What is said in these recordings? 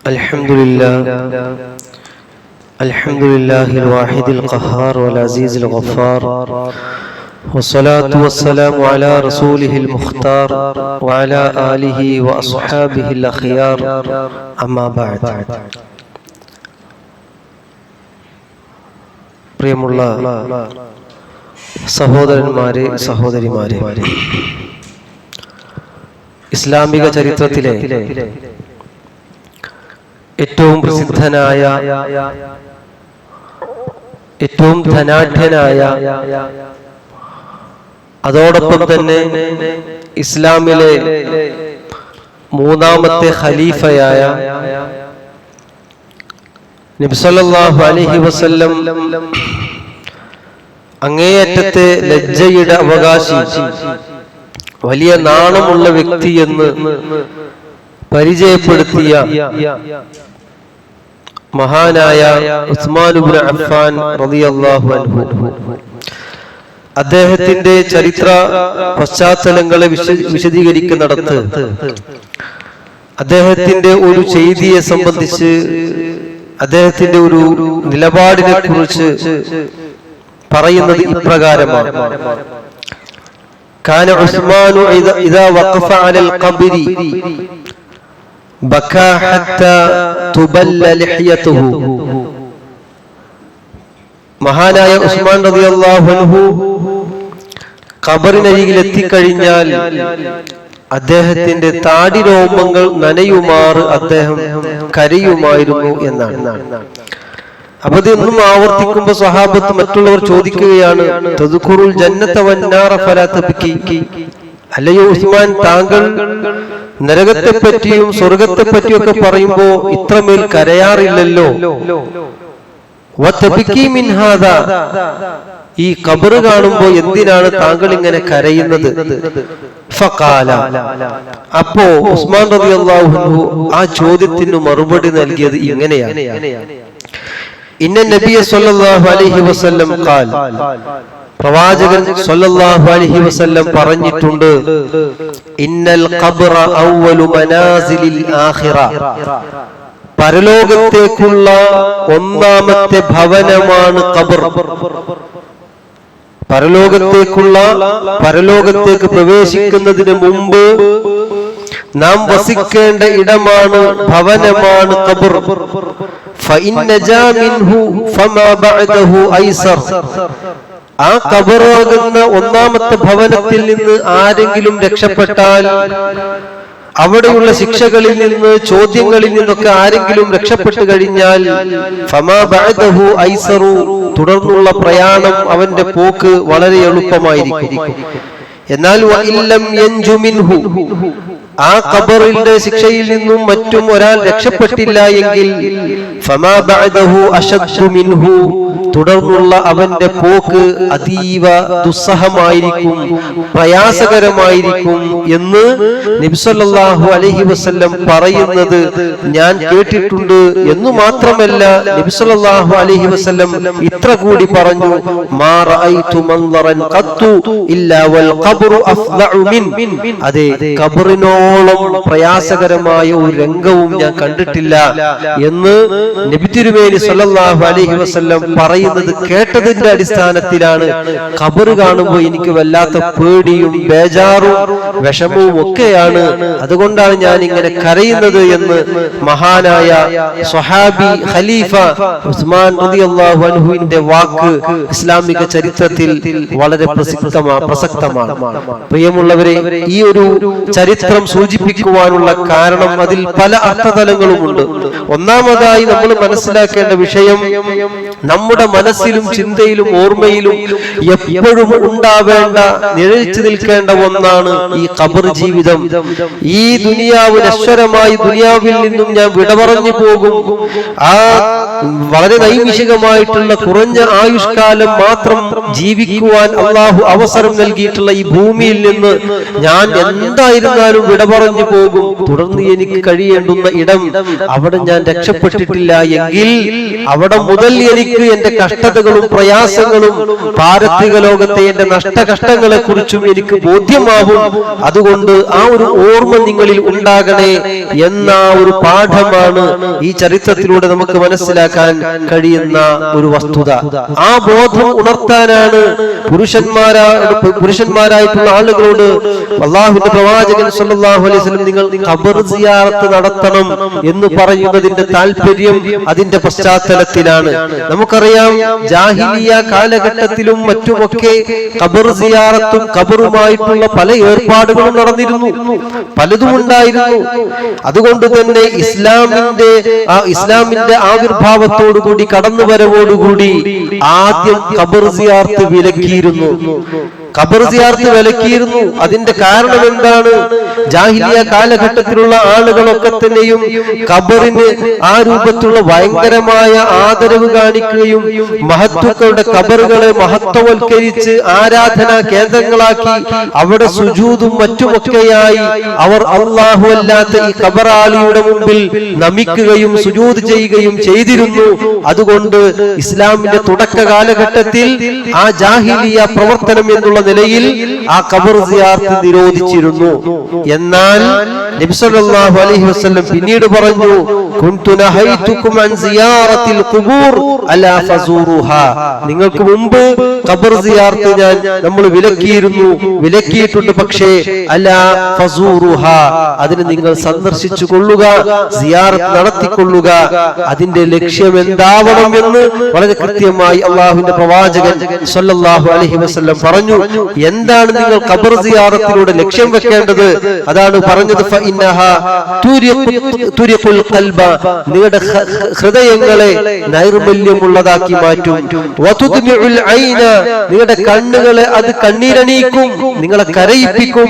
الحمد لله الحمد لله الواحد القهار والعزيز الغفار والصلاة والسلام على رسوله المختار وعلى آله وأصحابه الأخيار أما بعد പ്രിയമുള്ള സഹോദരന്മാരെ സഹോദരിമാരെ ഇസ്ലാമിക ചരിത്രത്തിലെ ഏറ്റവും പ്രസിദ്ധനായ ഏറ്റവും ധനാഢ്യനായ അതോടൊപ്പം തന്നെ ഇസ്ലാമിലെ മൂന്നാമത്തെ ഖലീഫയായ നബിസല്ലാഹു അലഹി വസല്ലം അങ്ങേയറ്റത്തെ ലജ്ജയുടെ അവകാശി വലിയ നാണമുള്ള വ്യക്തി എന്ന് പരിചയപ്പെടുത്തിയ മഹാനായ ഉസ്മാനുബിൻ അഫ്ഫാൻ റളിയല്ലാഹു അൻഹു അദ്ദേഹത്തിന്റെ ചരിത്ര പശ്ചാത്തലങ്ങളെ വിശ- വിശദീകരിക്കുന്നിടത്ത് അദ്ദേഹത്തിന്റെ ഒരു ചെയ്തിയെ സംബന്ധിച്ച് അദ്ദേഹത്തിന്റെ ഒരു നിലപാടിനെ കുറിച്ച് പറയുന്നത് ഇപ്രകാരമാണ് كان عثمان إذا, إذا وقف على القبر بكى حتى മഹാനായ ഉസ്മാൻ റബിയല്ലാഹു കബറിനരികിൽ എത്തിക്കഴിഞ്ഞാൽ അദ്ദേഹത്തിന്റെ താടി രോമങ്ങൾ നനയുമാറ് അദ്ദേഹം കരയുമായിരുന്നു എന്നാണ്. അപ്പൊ ഇതൊന്നും ആവർത്തിക്കുമ്പോ സ്വഹാബത്ത് മറ്റുള്ളവർ ചോദിക്കുകയാണ് അല്ലയോ ഉസ്മാൻ താങ്കൾ നരകത്തെ പറ്റിയും സ്വർഗത്തെ പറ്റിയും ഒക്കെ പറയുമ്പോ ഇത്രമേൽ കരയാറില്ലല്ലോ. ഈ കബറ് കാണുമ്പോ എന്തിനാണ് താങ്കൾ ഇങ്ങനെ കരയുന്നത്. അപ്പോ ഉസ്മാൻ റബി അള്ളാഹു ആ ചോദ്യത്തിന് മറുപടി നൽകിയത് ഇങ്ങനെയാണ് ഇന്ന നബിയ സല്ലല്ലാഹു അലൈഹി വസല്ലം ഖാൽ പ്രവാചകൻ സല്ലല്ലാഹു അലൈഹി വസല്ലം പറഞ്ഞിട്ടുണ്ട് ഇന്നൽ ഖബ്ര അവ്വലു മനാസിലിൽ ആഖിറ. പരലോകത്തേക്കുള്ള ഒന്നാമത്തെ ഭവനമാണ് ഖബർ. പരലോകത്തേക്കുള്ള പരലോകത്തേക്ക് പ്രവേശിക്കുന്നതിന് മുമ്പ് നാം വസിക്കേണ്ട ഇടമാണ് ഭവനമാണ് ഖബർ. ഫഇൻ മിൻഹു ഫമാ ബഅദഹു ഐസർ. ആ കബറാകുന്ന ഒന്നാമത്തെ ഭവനത്തിൽ നിന്ന് ആരെങ്കിലും രക്ഷപ്പെട്ടാൽ അവിടെയുള്ള ശിക്ഷകളിൽ നിന്ന് ചോദ്യങ്ങളിൽ നിന്നൊക്കെ ആരെങ്കിലും രക്ഷപ്പെട്ടു കഴിഞ്ഞാൽ തുടർന്നുള്ള പ്രയാണം അവന്റെ പോക്ക് വളരെ എളുപ്പമായിരിക്കും. എന്നാൽ ആ ഖബറിന്റെ ശിക്ഷയിൽ നിന്നും മറ്റും ഒരാൾ രക്ഷപ്പെട്ടില്ല എങ്കിൽ തുടർന്നുള്ള അവന്റെ പോക്ക് അതീവ ദുസ്സഹമായിരിക്കും പ്രയാസകരമായിരിക്കും എന്ന് നബിസല്ലാഹു അലഹി വസ്ല്ലം പറയുന്നത് ഞാൻ കേട്ടിട്ടുണ്ട് എന്ന് മാത്രമല്ല നബിസല്ലാഹു അലഹി വസ്ല്ലം ഇത്ര കൂടി പറഞ്ഞു അതെ കബറിനോളം പ്രയാസകരമായ ഒരു രംഗവും ഞാൻ കണ്ടിട്ടില്ല എന്ന് നബി തിരുമേനി അലഹി വസ്ല്ലം വസല്ലം പറയുന്നത് കേട്ടതിന്റെ അടിസ്ഥാനത്തിലാണ് ഖബർ കാണുമ്പോൾ എനിക്ക് വല്ലാത്ത പേടിയും ബേജാറും വിഷമവും ഒക്കെയാണ്. അതുകൊണ്ടാണ് ഞാൻ ഇങ്ങനെ കരയുന്നത് എന്ന് മഹാനായ സ്വഹാബി ഖലീഫ ഉസ്മാൻ അൻഹുവിന്റെ വാക്ക് ഇസ്ലാമിക ചരിത്രത്തിൽ വളരെ പ്രസിദ്ധമാണ് പ്രസക്തമാണ്. പ്രിയമുള്ളവരെ ഈ ഒരു ചരിത്രം സൂചിപ്പിക്കുവാനുള്ള കാരണം അതിൽ പല അർത്ഥതലങ്ങളുമുണ്ട്. ഒന്നാമതായി നമ്മൾ മനസ്സിലാക്കേണ്ട വിഷയം നമ്മുടെ മനസ്സിലും ചിന്തയിലും ഓർമ്മയിലും എപ്പോഴും ഉണ്ടാവേണ്ട നിഴലിച്ചു നിൽക്കേണ്ട ഒന്നാണ് ഈ ഖബർ ജീവിതം. ഈ ദുനിയാവ് നശ്വരമായി ദുനിയാവിൽ നിന്നും ഞാൻ വിട പറഞ്ഞു പോകും. ആ വളരെ നൈമിഷികമായിട്ടുള്ള കുറഞ്ഞ ആയുഷ്കാലം മാത്രം ജീവിക്കുവാൻ അള്ളാഹു അവസരം നൽകിയിട്ടുള്ള ഈ ഭൂമിയിൽ നിന്ന് ഞാൻ എന്തായിരുന്നാലും വിട പറഞ്ഞു പോകും. തുടർന്ന് എനിക്ക് കഴിയേണ്ടുന്ന ഇടം അവിടെ ഞാൻ രക്ഷപ്പെട്ടിട്ടില്ല എങ്കിൽ അവിടെ മുതൽ എനിക്ക് എന്റെ കഷ്ടതകളും പ്രയാസങ്ങളും പാരത്തിക ലോകത്തെ എന്റെ നഷ്ടകഷ്ടങ്ങളെ കുറിച്ചും എനിക്ക് ബോധ്യമാവും. അതുകൊണ്ട് ആ ഒരു ഓർമ്മ നിങ്ങളിൽ ഉണ്ടാകണേ എന്ന ഒരു പാഠമാണ് ഈ ചരിത്രത്തിലൂടെ നമുക്ക് മനസ്സിലാക്കാൻ കഴിയുന്ന ഒരു വസ്തുത. ആ ബോധം ഉണർത്താനാണ് പുരുഷന്മാരാ പുരുഷന്മാരായിട്ടുള്ള ആളുകളോട് അള്ളാഹുന്റെ പ്രവാചകൻ സല്ലല്ലാഹു അലൈഹി നിങ്ങൾ ഖബർ സിയാറത്ത് നടത്തണം എന്ന് പറയുന്നതിന്റെ താല്പര്യം അതിന്റെ പശ്ചാത്തലത്തിലാണ്. നമുക്കറിയാം ജാഹിലിയ കാലഘട്ടത്തിലും മറ്റുമൊക്കെ ഖബർ സിയാറത്തും ഖബറുമായിട്ടുള്ള പല ഏർപ്പാടുകളും നടന്നിരുന്നു. പലതും ഉണ്ടായിരുന്നു. അതുകൊണ്ട് തന്നെ ഇസ്ലാമിന്റെ ആ ഇസ്ലാമിന്റെ ആവിർഭാവത്തോടുകൂടി കടന്നുവരവോടുകൂടി ആദ്യം കബർ സിയാർത്ത് വിലക്കിയിരുന്നു. ഖബർ സിയാർത്ത് വിലക്കിയിരുന്നു. അതിന്റെ കാരണം എന്താണ്? ജാഹിലിയ കാലഘട്ടത്തിലുള്ള ആളുകളൊക്കെ തന്നെയും ഖബറിന് ആ രൂപത്തിലുള്ള ഭയങ്കരമായ ആദരവ് കാണിക്കുകയും മഹത്വക്കളുടെ ഖബറുകളെ മഹത്വവൽക്കരിച്ച് ആരാധനാ കേന്ദ്രങ്ങളാക്കി അവിടെ സുജൂതും മറ്റുമൊക്കെയായി അവർ അള്ളാഹു അല്ലാത്ത ഈ ഖബറാളിയുടെ മുമ്പിൽ നമിക്കുകയും സുജൂത് ചെയ്യുകയും ചെയ്തിരുന്നു. അതുകൊണ്ട് ഇസ്ലാമിന്റെ തുടക്ക കാലഘട്ടത്തിൽ ആ ജാഹിലിയ പ്രവർത്തനം എന്നുള്ള നിലയിൽ ആ കബർ സിയാർത്ത് നിരോധിച്ചിരുന്നു. എന്നാൽ നബി സല്ലല്ലാഹു അലൈഹി വസല്ലം പിന്നീട് പറഞ്ഞു കുൻതു നഹൈതുകും അൻ സിയാറത്തിൽ ഖുബൂർ അലാ ഫസൂറുഹാ. നിങ്ങൾക്ക് മുമ്പ് ഖബർ സിയാർത്ത് ഞാൻ നമ്മൾ വിലക്കിയിരുന്നു. വിലക്കിയിട്ടുണ്ട്. പക്ഷേ അലാ ഫസൂറുഹാ അതിന് നിങ്ങൾ സന്ദർശിച്ചു കൊള്ളുക സിയാറത്ത് നടത്തിക്കൊള്ളുക. അതിന്റെ ലക്ഷ്യം എന്താവണം എന്ന് വളരെ കൃത്യമായി അള്ളാഹുവിന്റെ പ്രവാചകൻ സല്ലല്ലാഹു അലൈഹി വസല്ലം പറഞ്ഞു എന്താണ് നിങ്ങൾ ഖബർ സിയാറത്തിലൂടെ ലക്ഷ്യം വെക്കേണ്ടത്? അതാണ് പറഞ്ഞത് നിങ്ങളുടെ ഹൃദയങ്ങളെ നൈർമല്യമുള്ളതാക്കി മാറ്റും. നിങ്ങളുടെ കണ്ണുകളെ അത് കണ്ണീരണിയിക്കും. നിങ്ങളെ കരയിപ്പിക്കും.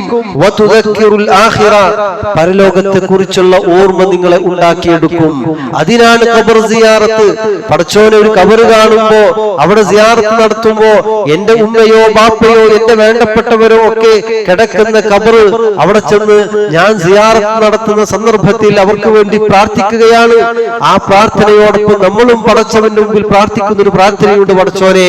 പരലോകത്തെ കുറിച്ചുള്ള ഓർമ്മ നിങ്ങളെ ഉണ്ടാക്കിയെടുക്കും. അതിനാണ് കബർ സിയാറത്ത്. പടച്ചോനെ ഒരു കബർ കാണുമ്പോ അവിടെ സിയാറത്ത് നടത്തുമ്പോ എന്റെ ഉമ്മയോ ബാപ്പയോ എന്റെ വേണ്ടപ്പെട്ടവരോ ഒക്കെ കിടക്കുന്ന കബർ അവിടെ ചെന്ന് ഞാൻ സിയാറത്ത് നടത്തുന്ന സന്ദർഭത്തിൽ അവർക്ക് വേണ്ടി പ്രാർത്ഥിക്കുകയാണ്. ആ പ്രാർത്ഥനയോടൊപ്പം നമ്മളും പടച്ചവന്റെ മുമ്പിൽ പ്രാർത്ഥിക്കുന്ന ഒരു പ്രാർത്ഥനയുണ്ട് പടച്ചോനെ.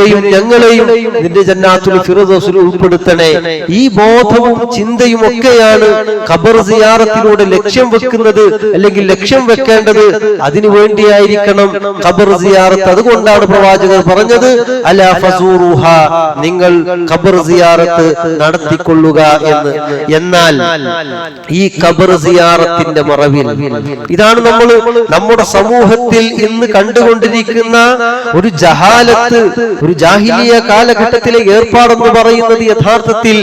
ഇവരെയും ഞങ്ങളെയും നിന്റെ ജന്നാത്തുൽ ഫിറദോസിൽ ഉൾപ്പെടുത്തണേ. ഈ ബോധവും ചിന്തയും ഒക്കെയാണ് ഖബർ സിയാറത്തിലൂടെ ലക്ഷ്യം വെക്കുന്നത് അല്ലെങ്കിൽ ലക്ഷ്യം വെക്കേണ്ടത്. അതിനു വേണ്ടിയായിരിക്കണം ഖബർ സിയാറത്ത്. അതുകൊണ്ടാണ് പ്രവാചകർ പറഞ്ഞത് അല ഫസൂറുഹ. നിങ്ങൾ ഖബർ സിയാറത്ത് നടത്തിക്കൊള്ളുക എന്ന്. എന്നാൽ ഈ ഖബർ സിയാറത്തിന്റെ മറവിൽ ഇതാണ് നമ്മൾ നമ്മുടെ സമൂഹത്തിൽ ഇന്ന് കണ്ടുകൊണ്ടിരിക്കുന്ന ഒരു ജഹാലത്ത് ഒരു ജാഹിലിയ കാലഘട്ടത്തിലെ ഏർപ്പാടെന്ന് പറയുന്നത് യഥാർത്ഥത്തിൽ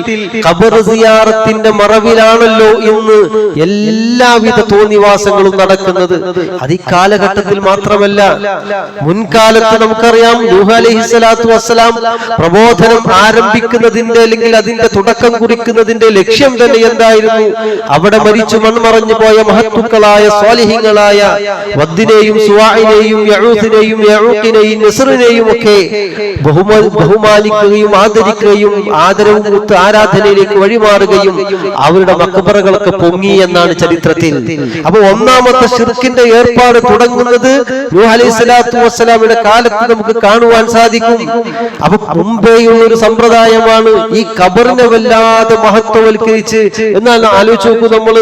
ഖബർ സിയാറത്തിന്റെ മറവിലാണല്ലോ ഇന്ന് എല്ലാവിധ തോന്നിവാസങ്ങളും നടക്കുന്നത്. അത് ഈ കാലഘട്ടത്തിൽ മാത്രമല്ല മുൻകാലത്ത് നമുക്കറിയാം നൂഹ് അലൈഹി സ്വലാത്തു വസ്സലാം പ്രബോധനം ആരംഭിക്കുന്നതിന്റെ അല്ലെങ്കിൽ അതിന്റെ തുടക്കം കുറിക്കുന്നതിന്റെ ലക്ഷ്യം തന്നെ എന്തായിരുന്നു? അവിടെ മരിച്ചു മൺമറഞ്ഞു പോയ മഹത്തുക്കളായ സ്വാലിഹിങ്ങളായ വദ്ദിനെയും സുവാഹിനെയും യഴൂത്തിനെയും യഴൂക്കിനെയും നെസറിനെയും ഒക്കെ ബഹുമാ ബഹുമാനിക്കുകയും ആദരിക്കുകയും ആദരവും കൊടുത്ത് ആരാധനയിലേക്ക് വഴിമാറുകയും അവരുടെ മക്കബറകളൊക്കെ പൊങ്ങി എന്നാണ് ചരിത്രത്തിൽ. അപ്പൊ ഒന്നാമത്തെ ഷിർക്കിന്റെ ഏർപ്പാട് തുടങ്ങുന്നത് അലൈഹി സ്വലാത്തു കാലത്ത് നമുക്ക് കാണുവാൻ സാധിക്കും. അപ്പൊ മുമ്പേയുള്ള ഒരു സമ്പ്രദായമാണ് ഈ കബറിനെ വല്ലാതെ മഹത്വവൽക്കരിച്ച്. എന്നാൽ ആലോചിച്ച് നോക്കൂ നമ്മൾ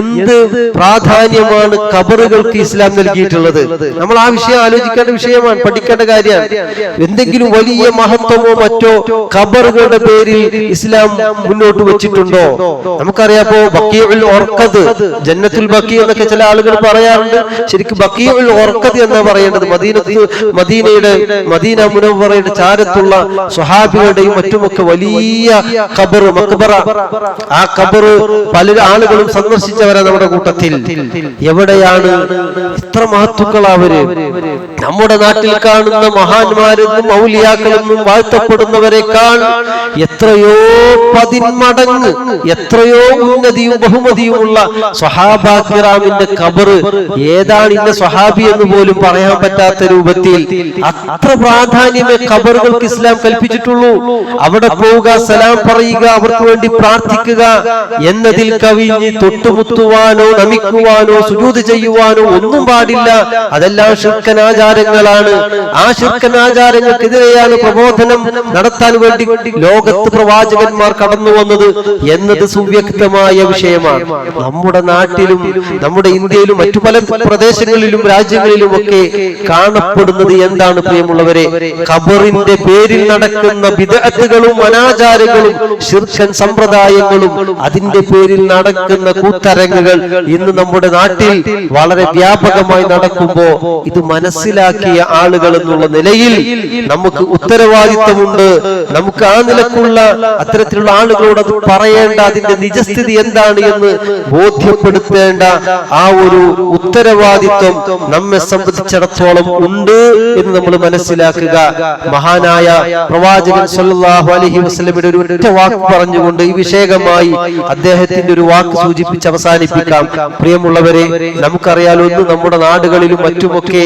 എന്ത് പ്രാധാന്യമാണ് കബറുകൾക്ക് ഇസ്ലാം നൽകിയിട്ടുള്ളത്? നമ്മൾ ആ വിഷയം ആലോചിക്കേണ്ട വിഷയമാണ് പഠിക്കേണ്ട കാര്യമാണ് എന്തെങ്കിലും വലിയ മഹത്വമോ മറ്റോ ഖബറുകളുടെ പേരിൽ ഇസ്ലാം മുന്നോട്ട് വെച്ചിട്ടുണ്ടോ? നമുക്കറിയാപ്പോ ബക്കീഉൽ ഓർക്കത് ജന്നത്തുൽ ബക്കി എന്നൊക്കെ ചില ആളുകൾ പറയാറുണ്ട്. ശരിക്കും ബക്കീഉൽ ഓർക്കത് എന്നാ പറയേണ്ടത്? മദീനത്ത് മദീനയുടെ മദീന മുനവറയുടെ ചാരത്തുള്ള സ്വഹാബികളുടെയും മറ്റുമൊക്കെ വലിയ ഖബർ മക്ബറ. ആ ഖബർ പല ആളുകളും സന്ദർശിച്ചവരാ നമ്മുടെ കൂട്ടത്തിൽ. എവിടെയാണ് ഇത്ര മഹത്തുക്കൾ അവർ? നമ്മുടെ നാട്ടിൽ കാണുന്ന മഹാന്മാരെന്നും മൗലിയ ഔലിയാക്കളെന്നും വാഴ്ത്തപ്പെടുന്നവരെക്കാൾ എത്രയോ പതിന്മടങ്ങ് എത്രയോ ഉന്നതിയും ബഹുമതിയുമുള്ള സ്വഹാബാഗ്രാമിന്റെ കബറ് ഏതാണ് ഇന്ന സ്വഹാബി എന്ന് പോലും പറയാൻ പറ്റാത്ത രൂപത്തിൽ അത്ര പ്രാധാന്യമേ കബറുകൾക്ക് ഇസ്ലാം കൽപ്പിച്ചിട്ടുള്ളൂ. അവിടെ പോവുക സലാം പറയുക അവർക്ക് വേണ്ടി പ്രാർത്ഥിക്കുക എന്നതിൽ കവിഞ്ഞ് തൊട്ടുമുത്തുവാനോ നമിക്കുവാനോ സുജൂത് ചെയ്യുവാനോ ഒന്നും പാടില്ല. അതെല്ലാം ശുക്കനാചാരങ്ങളാണ് ആ ശിർക്കനാചാരങ്ങൾക്കെതിരെയാണ് പ്രബോധനം നടത്താൻ വേണ്ടി ലോകത്ത് പ്രവാചകന്മാർ കടന്നു വന്നത് എന്നത് സുവ്യക്തമായ വിഷയമാണ്. നമ്മുടെ നാട്ടിലും നമ്മുടെ ഇന്ത്യയിലും മറ്റു പല പ്രദേശങ്ങളിലും രാജ്യങ്ങളിലും ഒക്കെ കാണപ്പെടുന്നത് എന്താണ് പ്രിയമുള്ളവരെ? ഖബറിന്റെ പേരിൽ നടക്കുന്ന വിദഗ്ധകളും അനാചാരങ്ങളും ശീർഷൻ സമ്പ്രദായങ്ങളും അതിന്റെ പേരിൽ നടക്കുന്ന കൂത്തരങ്ങുകൾ ഇന്ന് നമ്മുടെ നാട്ടിൽ വളരെ വ്യാപകമായി നടക്കുമ്പോ ഇത് മനസ്സിലാക്കിയ ആളുകൾ എന്നുള്ള നിലയിൽ നമുക്ക് ഉത്തരവാദിത്തമുണ്ട് നമുക്ക് ആ നിലക്കുള്ള അത്തരത്തിലുള്ള ആളുകളോട് അത് പറയേണ്ട അതിന്റെ നിജസ്ഥിതി എന്താണ് എന്ന് ബോധ്യപ്പെടുത്തേണ്ട ആ ഒരു ഉത്തരവാദിത്വം നമ്മെ സംബന്ധിച്ചിടത്തോളം ഉണ്ട് എന്ന് നമ്മൾ മനസ്സിലാക്കുക. മഹാനായ പ്രവാചകൻ സല്ലാഹു അലഹി വസ്ലമിന്റെ ഒരു ഒറ്റ വാക്ക് പറഞ്ഞുകൊണ്ട് ഈ വിഷയകമായി അദ്ദേഹത്തിന്റെ ഒരു വാക്ക് സൂചിപ്പിച്ച് അവസാനിപ്പിക്കാം. പ്രിയമുള്ളവരെ നമുക്കറിയാലോ ഇന്ന് നമ്മുടെ നാടുകളിലും മറ്റുമൊക്കെ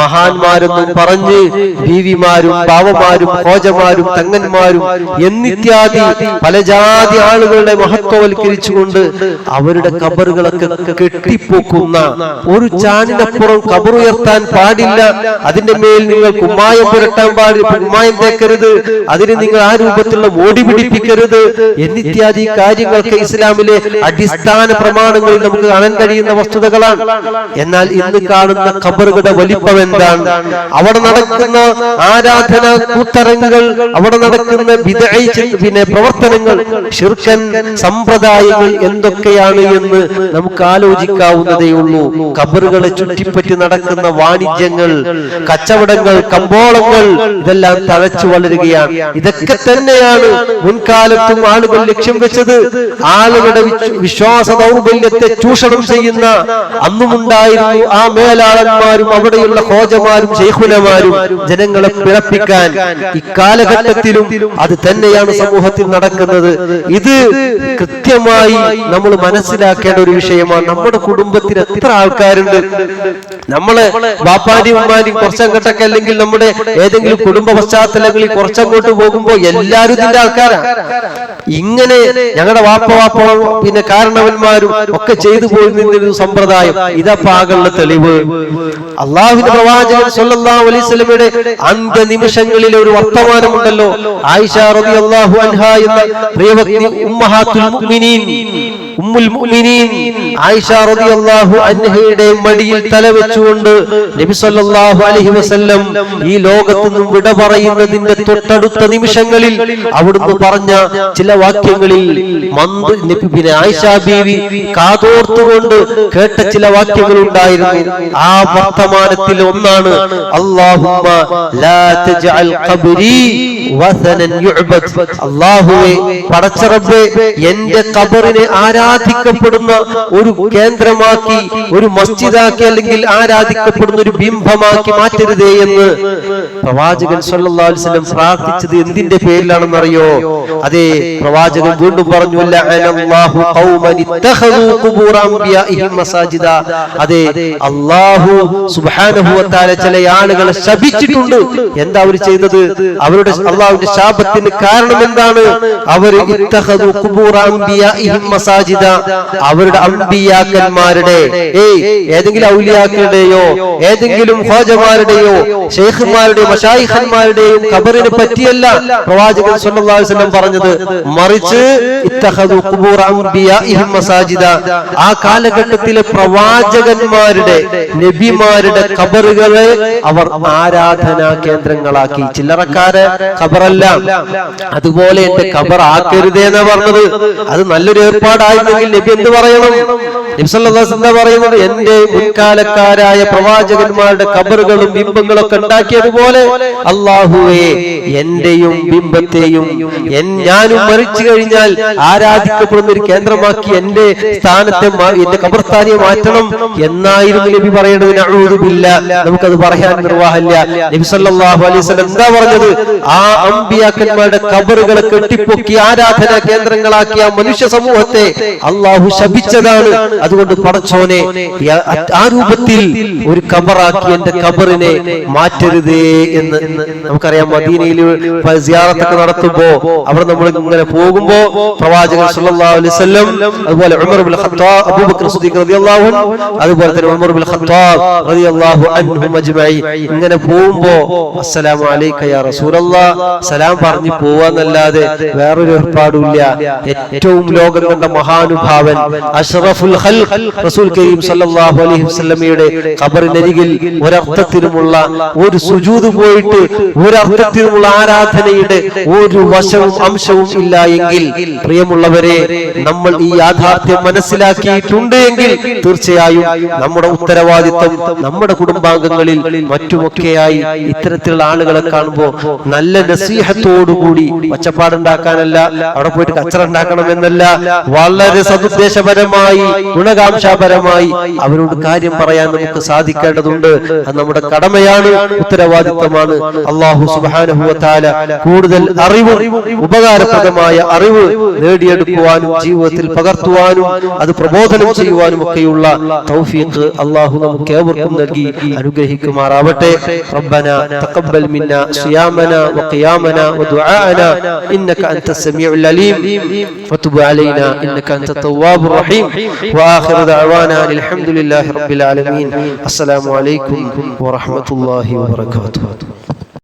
മഹാന്മാരെന്നും പറഞ്ഞ് ബീവിമാരും പാവമാരും ഹോജമാരും തങ്ങന്മാരും എന്നിത്യാദി പല ജാതി ആളുകളുടെ മഹത്വവൽക്കരിച്ചുകൊണ്ട് അവരുടെ കബറുകളൊക്കെ കെട്ടിപ്പോക്കുന്ന ഒരു ചാനിനപ്പുറം കബറുയർത്താൻ പാടില്ല. അതിന്റെ മേൽ നിങ്ങൾ കുമ്മായം പുരട്ടാൻ പാടില്ല. കുമ്മായം തേക്കരുത്. അതിന് നിങ്ങൾ ആ രൂപത്തിലുള്ള മോടി പിടിപ്പിക്കരുത്. എന്നിത്യാദി കാര്യങ്ങളൊക്കെ ഇസ്ലാമിലെ അടിസ്ഥാന പ്രമാണങ്ങളിൽ നമുക്ക് കാണാൻ കഴിയുന്ന വസ്തുതകളാണ്. എന്നാൽ ഇന്ന് കാണുന്ന കബറുകളുടെ വലിപ്പം എന്താണ്? അവിടെ നടക്കുന്ന ആരാധന കൂത്തരങ്ങുകൾ അവിടെ നടക്കുന്ന പിന്നെ പ്രവർത്തനങ്ങൾ ഷിർക്കൻ സമ്പ്രദായങ്ങൾ എന്തൊക്കെയാണ് എന്ന് നമുക്ക് ആലോചിക്കാവുന്നതേ ഉള്ളൂ. കബറുകളെ ചുറ്റിപ്പറ്റി നടക്കുന്ന വാണിജ്യങ്ങൾ കച്ചവടങ്ങൾ കമ്പോളങ്ങൾ ഇതെല്ലാം തഴച്ചു വളരുകയാണ്. ഇതൊക്കെ തന്നെയാണ് മുൻകാലത്തും ആളുകൾ ലക്ഷ്യം വെച്ചത്. ആളുകളുടെ വിശ്വ- വിശ്വാസ ദൗർബല്യത്തെ ചൂഷണം ചെയ്യുന്ന അന്നുമുണ്ടായിരുന്നു ആ മേലാളന്മാരും അവിടെയുള്ള ഹോജമാരും ശൈഖുലമാരും ജനങ്ങളെ പിഴപ്പിക്കാൻ ഇക്കാലഘട്ടത്തിലും അത് തന്നെയാണ് സമൂഹത്തിൽ നടക്കുന്നത്. ഇത് കൃത്യമായി നമ്മൾ മനസ്സിലാക്കേണ്ട ഒരു വിഷയമാണ്. നമ്മുടെ കുടുംബത്തിൽ എത്ര ആൾക്കാരുണ്ട്? നമ്മൾ ബാപ്പാന്റെയും ഉമ്മാന്റെയും കുറച്ചങ്ങോട്ടൊക്കെ അല്ലെങ്കിൽ നമ്മുടെ ഏതെങ്കിലും കുടുംബ പശ്ചാത്തലങ്ങളിൽ കുറച്ചങ്ങോട്ട് പോകുമ്പോൾ എല്ലാവരും ഇതിന്റെ ആൾക്കാരാ. ഇങ്ങനെ ഞങ്ങളുടെ വാപ്പ വാപ്പ പിന്നെ കാരണവന്മാരും ഒക്കെ ചെയ്തു പോയിരുന്നൊരു സമ്പ്രദായം. ഇതാ പാകളുടെ തെളിവ്. അള്ളാഹുവിന്റെ പ്രവാചകൻ സല്ലല്ലാഹു അലൈഹി വസല്ലമയുടെ അന്ത്യ നിമിഷങ്ങളിലെ ഒരു വർത്തമാനമുണ്ടല്ലോ. ആയിഷ റളിയല്ലാഹു പ്രിയവക്തി ഉമ്മഹാത്തുൽ മുഅ്മിനീൻ. ഉമ്മുൽ മുഅ്മിനീൻ. റളിയല്ലാഹു അൻഹയുടെ മടിയിൽ തലവെച്ചുകൊണ്ട് നബി സല്ലല്ലാഹു അലൈഹി വസല്ലം ഈ ലോകത്തു നിന്നും വിട പറയുന്നതിന്റെ തൊട്ടടുത്ത നിമിഷങ്ങളിൽ അവിടുന്ന് പറഞ്ഞ ചില വാക്യങ്ങളിൽ മന്ത് പിന്നെ ആയിഷ ബീവി കാതോർത്തുകൊണ്ട് കേട്ട ചില വാക്യങ്ങൾ ഉണ്ടായിരുന്നു ആ വർത്തമാനത്തിൽ ഒന്നാണ് എന്റെ കബറിനെ ആരാധിക്കപ്പെടുന്ന ഒരു കേന്ദ്രമാക്കി ഒരു മസ്ജിദാക്കി അല്ലെങ്കിൽ ആരാധിക്കപ്പെടുന്ന ഒരു ബിംബമാക്കി മാറ്റരുതേ എന്ന് പ്രവാചകൻ സല്ലല്ലാഹു അലൈഹി വസല്ലം പ്രാർത്ഥിച്ചത് എന്തിന്റെ പേരിലാണെന്നറിയോ? അതെ പ്രവാചകൻ വീണ്ടും പറഞ്ഞു അതെ സുബ്ഹാനഹു വ ചില ആളുകളെ ശപിച്ചിട്ടുണ്ട്. എന്താ അവർ ചെയ്തത് അവരുടെ അള്ളാഹുവിന്റെ ശാപത്തിന് കാരണം എന്താണ്? അവർ അവരുടെ അമ്പിയാക്കന്മാരുടെ ഏയ് ഏതെങ്കിലും ഔലിയാക്കളുടെയോ ഏതെങ്കിലും ഹോജമാരുടെയോ ഷെയ്ഖുമാരുടെയോ മഷായിഖന്മാരുടെയും ഖബറിനെ പറ്റിയല്ല പ്രവാചകൻ സല്ലല്ലാഹു അലൈഹി വസല്ലം പറഞ്ഞത്. മറിച്ച് മസാജിദ. ആ കാലഘട്ടത്തിലെ പ്രവാചകന്മാരുടെ നബിമാരുടെ ഖബറുകളെ അവർ ആരാധനാ കേന്ദ്രങ്ങളാക്കി. ചില്ലറക്കാരെ ഖബറല്ല. അതുപോലെ എന്റെ ഖബർ ആക്കരുതേ എന്ന് പറഞ്ഞത്. അത് നല്ലൊരു ഏർപ്പാടായിരുന്നെങ്കിൽ നബി എന്ത് പറയണം? എന്താ പറയുന്നത് എന്റെ മുൻകാലക്കാരായ പ്രവാചകന്മാരുടെ ഖബറുകളും ബിംബങ്ങളും ഒക്കെ ഉണ്ടാക്കിയതുപോലെ അള്ളാഹുവേ എന്റെയും ബിംബത്തെയും എൻ- മരിച്ചു കഴിഞ്ഞാൽ ആരാധിക്കപ്പെടുന്ന ഒരു കേന്ദ്രമാക്കി എന്റെ സ്ഥാനത്തെ എന്റെ കബർസ്ഥാനിയെ മാറ്റണം എന്നായിരുന്നു നബി പറയേണ്ടത്. നഅൂദുബില്ല നമുക്കത് പറയാൻ നിർവാഹമില്ല. നബി സല്ലല്ലാഹു അലൈഹി വസല്ലം എന്താ പറഞ്ഞത്? ആ അമ്പിയാക്കന്മാരുടെ കബറുകളെ കെട്ടിപ്പൊക്കി ആരാധന കേന്ദ്രങ്ങളാക്കിയ മനുഷ്യ സമൂഹത്തെ അള്ളാഹു ശപിച്ചതാണ്. അതുകൊണ്ട് പടച്ചോനെ ആ രൂപത്തിൽ ഒരു കബറാക്കി എന്റെ കബറിനെ മാറ്റരുതേ എന്ന്. നമുക്കറിയാം മദീനയിൽ സിയാറത്തൊക്കെ നടത്തുമ്പോ അവിടെ നമ്മൾ ഇങ്ങനെ പോകുമ്പോ പ്രവാചകൻ സല്ലല്ലാഹു അലൈഹി വസല്ലം അതുപോലെ Umar bin Khattab Abu Bakr Siddique റളിയല്ലാഹു അൻഹു അതുപോലെ തന്നെ ഉമർ ബിൻ ഖത്താബ് റളിയല്ലാഹു ഇങ്ങനെ പോകുമ്പോ അസ്സലാമു അലൈക യാ സലാം പറഞ്ഞു പോവാന്നല്ലാതെ വേറൊരു ഏർപ്പാടുമില്ല. ഏറ്റവും ലോകം കണ്ട മഹാനുഭാവൻ അഷ്റഫുൽ ഖൽഖ് റസൂൽ കരീം സല്ലല്ലാഹു അലൈഹി വസല്ലമയുടെ ഖബറിനരികിൽ ഒരർത്ഥത്തിലുമുള്ള ഒരു സുജൂദ് പോയിട്ട് ഒരർത്ഥത്തിലുമുള്ള ആരാധനയുടെ ഒരു വശവും അംശവും ഇല്ല എങ്കിൽ പ്രിയമുള്ളവരെ നമ്മൾ ഈ യാഥാർത്ഥ്യം മനസ്സിലാക്കിയിട്ടുണ്ട് എങ്കിൽ തീർച്ചയായും നമ്മുടെ ഉത്തരവാദിത്വം നമ്മുടെ കുടുംബാംഗങ്ങളിൽ മറ്റുമൊക്കെയായി ഇത്തരത്തിലുള്ള ആളുകളെ കാണുമ്പോൾ നല്ല നസീഹത്തോടുകൂടി ഒച്ചപ്പാടുണ്ടാക്കാനല്ല അവിടെ പോയിട്ട് കച്ചറ ഉണ്ടാക്കണമെന്നല്ല വളരെ സതുദ്ദേശപരമായി ഗുണകാംക്ഷാപരമായി അവരോട് കാര്യം പറയാൻ നമുക്ക് സാധിക്കേണ്ടതുണ്ട്. അത് നമ്മുടെ കടമയാണ് ഉത്തരവാദിത്വമാണ്. അള്ളാഹു സുബാനുഭവത്താല കൂടുതൽ അറിവും ഉപകാരപ്രദമായ അറിവ് നേടിയെടുക്കുവാനും ജീവിതത്തിൽ പകർത്തുവാനും അത് പ്രബോധനം ചെയ്യുവാനും ഒക്കെയുള്ള തൗഫീഖ് അള്ളാഹു നമുക്ക് ഏവർക്കും നൽകി അനുഗ്രഹിക്കുമാറാവട്ടെ ربنا تقبل منا صيامنا وقيامنا ودعاءنا إنك أنت السميع العليم وتب علينا إنك أنت التواب الرحيم وآخر دعوانا أن الحمد لله رب العالمين السلام عليكم ورحمة الله وبركاته